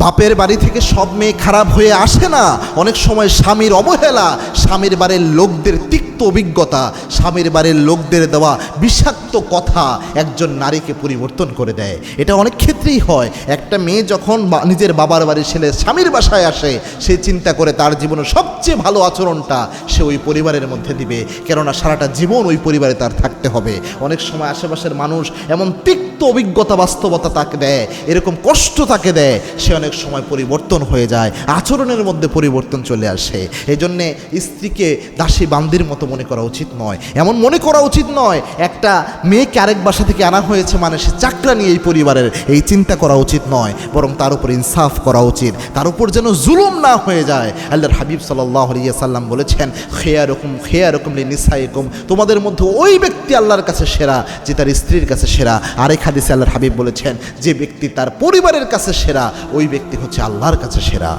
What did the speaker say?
বাপের বাড়ি থেকে সব মেয়ে খারাপ হয়ে আসে না। অনেক সময় স্বামীর অবহেলা, স্বামীর বাড়ির লোকদের তিক্ত অভিজ্ঞতা স্বামীর বাড়ির লোকদের দেওয়া বিষাক্ত কথা একজন নারীকে পরিবর্তন করে দেয়। এটা অনেক ক্ষেত্রেই হয়। একটা মেয়ে যখন নিজের বাবার বাড়ির ছেলে স্বামীর বাসায় আসে, সে চিন্তা করে তার জীবনের সবচেয়ে ভালো আচরণটা সে ওই পরিবারের মধ্যে দিবে। কেননা সারাটা জীবন ওই পরিবারে তার থাকতে হবে। অনেক সময় আশেপাশের মানুষ এমন তিক্ত অভিজ্ঞতা, বাস্তবতা তাকে দেয়, এরকম কষ্ট তাকে দেয়, সে অনেক সময় পরিবর্তন হয়ে যায়, আচরণের মধ্যে পরিবর্তন চলে আসে। এই জন্যে স্ত্রীকে দাসী বান্দির মতো মনে করা উচিত নয়। এমন মনে করা উচিত নয়, একটা মেয়েকে আরেক বাসা থেকে আনা হয়েছে মানে সে চাকরা নিয়ে এই পরিবারের এই চিন্তা করা উচিত নয়, বরং তার উপর ইনসাফ করা উচিত। তার উপর যেন জুলুম না হয়ে যায়। আল্লাহর হাবিব সাল্লাহ সাল্লাম বলেছেন খেয়া রকম খেয়া রকম নিসাইকুম তোমাদের মধ্যে ওই ব্যক্তি আল্লাহর কাছে সেরা, যে তার স্ত্রীর কাছে সেরা। আরেক হাদিসে আল্লাহর হাবিব বলেছেন, যে ব্যক্তি তার পরিবারের কাছে সেরা, ওই ব্যক্তি হচ্ছে আল্লাহর কাছে সেরা।